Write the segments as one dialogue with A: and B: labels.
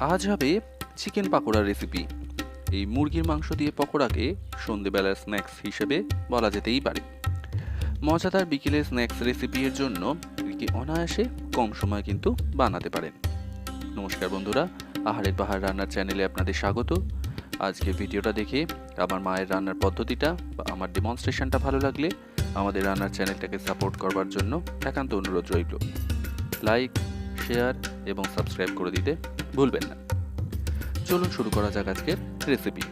A: আজ হবে chicken পাকোড়ার recipe এই মুরগির মাংস দিয়ে পকোড়াকে সন্ধেবেলার স্ন্যাক্স হিসেবে বলা যেতেই পারে। মজাদার বিকেলের স্ন্যাক্স রেসিপির জন্য একে অনায়াসে কম সময় কিন্তু বানাতে পারেন। নমস্কার বন্ধুরা, আহারের পাহাড় রান্নার চ্যানেলে আপনাদের স্বাগত। আজকে ভিডিওটা দেখে আমার মায়ের রান্নার পদ্ধতিটা বা আমার ডেমনস্ট্রেশনটা ভালো লাগলে আমাদের রান্নার চ্যানেলটাকে সাপোর্ট করবার জন্য একান্ত অনুরোধ রইল। লাইক শেয়ার এবং সাবস্ক্রাইব করে দিতে ভুলবেন না। চলুন শুরু করা যাক আজকের রেসিপি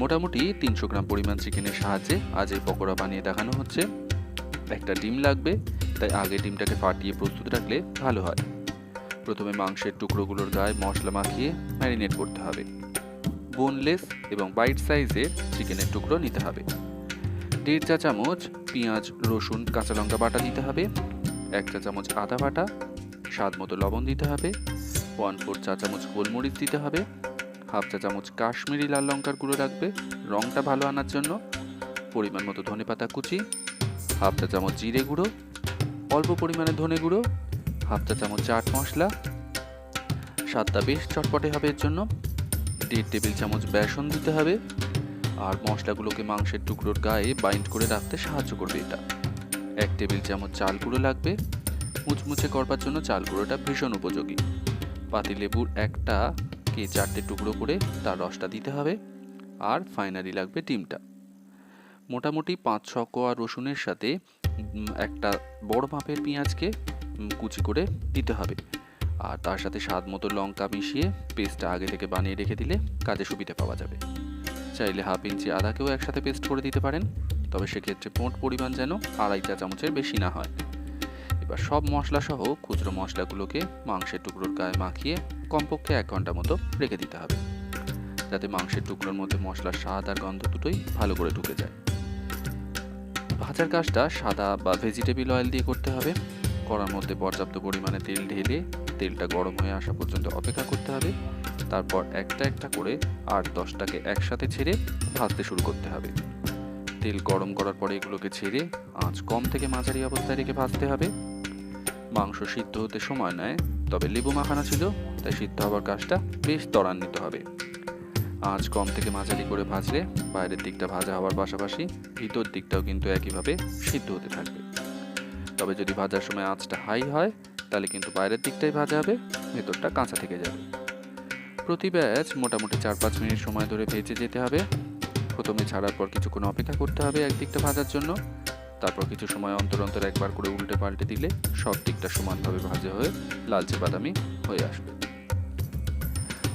A: মোটামুটি তিনশো গ্রাম পরিমাণ চিকেনের সাহায্যে আজ এই পকোড়া বানিয়ে দেখানো হচ্ছে। একটা ডিম লাগবে, তাই আগে ডিমটাকে ফাটিয়ে প্রস্তুত রাখলে ভালো হয়। প্রথমে মাংসের টুকরোগুলোর গায়ে মশলা মাখিয়ে ম্যারিনেট করতে হবে। বোনলেস এবং বাইট সাইজের চিকেনের টুকরো নিতে হবে। দেড় চা চামচ পেঁয়াজ, রসুন, কাঁচা লঙ্কা বাটা দিতে হবে। এক চা চামচ আদা বাটা স্বাদ মতো লবণ দিতে হবে ওয়ান ফোর চা চামচ গোলমরিচ দিতে হবে হাফ চা চামচ কাশ্মীরি লাল লঙ্কার গুঁড়ো রাখবে রঙটা ভালো আনার জন্য, পরিমাণ মতো ধনে পাতা কুচি হাফ চা চামচ জিরে গুঁড়ো, অল্প পরিমাণে ধনে গুঁড়ো হাফ চা চামচ চাট মশলা, স্বাদটা বেশ চটপটে হবে এর জন্য, দেড় টেবিল চামচ বেসন দিতে হবে, আর মশলাগুলোকে মাংসের টুকরোর গায়ে বাইন্ড করে রাখতে সাহায্য করবে এটা, এক টেবিল চামচ চাল গুঁড়ো লাগবে মুচমুচে করবার জন্য চাল গুঁড়োটা ভীষণ উপযোগী। পাতিলেবুর একটা কে চারটে টুকরো করে তার রসটা দিতে হবে, আর ফাইনালি লাগবে ডিমটা। মোটামুটি পাঁচ, ছ কোয়া রসুনের সাথে একটা বড় মাপের পেঁয়াজকে কুচি করে দিতে হবে। আর তার সাথে স্বাদ মতো লঙ্কা মিশিয়ে পেস্টটা আগে থেকে বানিয়ে রেখে দিলে কাজে সুবিধা পাওয়া যাবে। চাইলে হাফ ইঞ্চি আদাকেও একসাথে পেস্ট করে দিতে পারেন, তবে সেক্ষেত্রে মোট পরিমাণ যেন আড়াই চা চামচের বেশি না হয়। এবার সব মশলা সহ খুচরো মশলাগুলোকে মাংসের টুকরোর গায়ে মাখিয়ে কমপক্ষে এক ঘণ্টা মতো রেখে দিতে হবে। যাতে মাংসের টুকরোর মধ্যে মশলার স্বাদ আর গন্ধ দুটোই ভালো করে ঢুকে যায়। ভাজার কাজটা সাদা বা ভেজিটেবল অয়েল দিয়ে করতে হবে। কড়ার মধ্যে পর্যাপ্ত পরিমাণে তেল ঢেলে তেলটা গরম হয়ে আসা পর্যন্ত অপেক্ষা করতে হবে। তারপর একটা একটা করে আট দশটাকে একসাথে ছেড়ে ভাজতে শুরু করতে হবে। তেল গরম করার পরে এগুলোকে ছেড়ে আঁচ কম থেকে মাঝারি অবস্থায় রেখে ভাজতে হবে। মাংস সিদ্ধ হতে সময় নেয়, তবে লেবু মাখানো ছিল, তাই সিদ্ধ হওয়ার কাজটা বেশ ত্বরান্বিত হবে। আঁচ কম থেকে মাঝারি করে ভাজলে বাইরের দিকটা ভাজা হওয়ার পাশাপাশি ভিতর দিকটাও কিন্তু একইভাবে সিদ্ধ হতে থাকবে। তবে যদি ভাজার সময় আঁচটা হাই হয়, তাহলে কিন্তু বাইরের দিকটাই ভাজা হবে, ভেতরটা কাঁচা থেকে যাবে। প্রতি ব্যাচ মোটামুটি চার পাঁচ মিনিট সময় ধরে ভেজে যেতে হবে। প্রথমে ছাড়ার পর কিছুক্ষণ অপেক্ষা করতে হবে একদিকটা ভাজার জন্য। তারপর কিছু সময় অন্তর অন্তর একবার করে উল্টে পাল্টে দিলে সব দিকটা সমানভাবে ভাজা হয়ে লালচে বাদামি হয়ে আসবে।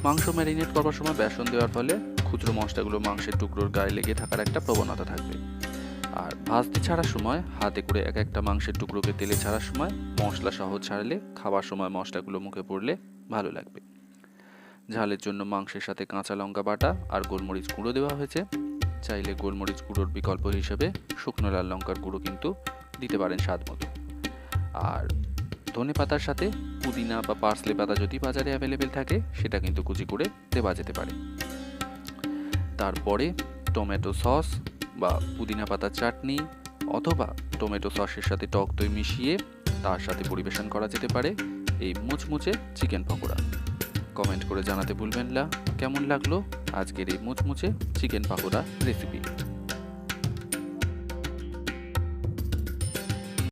A: মাংস ম্যারিনেট করবার সময় বেসন দেওয়ার ফলে খুচরো মশলাগুলো মাংসের টুকরোর গায়ে লেগে থাকার একটা প্রবণতা থাকবে। আর ভাজতে ছাড়ার সময় হাতে করে এক একটা মাংসের টুকরোকে তেলে ছাড়ার সময় মশলা সহ ছাড়লে খাবার সময় মশলাগুলো মুখে পড়লে ভালো লাগবে। ঝালের জন্য মাংসের সাথে কাঁচা লঙ্কা বাটা আর গোলমরিচ গুঁড়ো দেওয়া হয়েছে। চাইলে গোলমরিচ গুঁড়োর বিকল্প হিসেবে শুকনো লাল লঙ্কার গুঁড়ো কিন্তু দিতে পারেন স্বাদ মতো। আর ধনে পাতার সাথে পুদিনা বা পার্সলে পাতা যদি বাজারে অ্যাভেলেবেল থাকে, সেটা কিন্তু কুচি করে দেওয়া যেতে পারে। তারপরে টমেটো সস বা পুদিনা পাতার চাটনি অথবা টমেটো সসের সাথে টক দই মিশিয়ে তার সাথে পরিবেশন করা যেতে পারে এই মুচমুচে চিকেন পকোড়া। কমেন্ট করে জানাতে ভুলবেন না। কেমন লাগল? আজকের এই মুচমুচে চিকেন পাকোড়া রেসিপি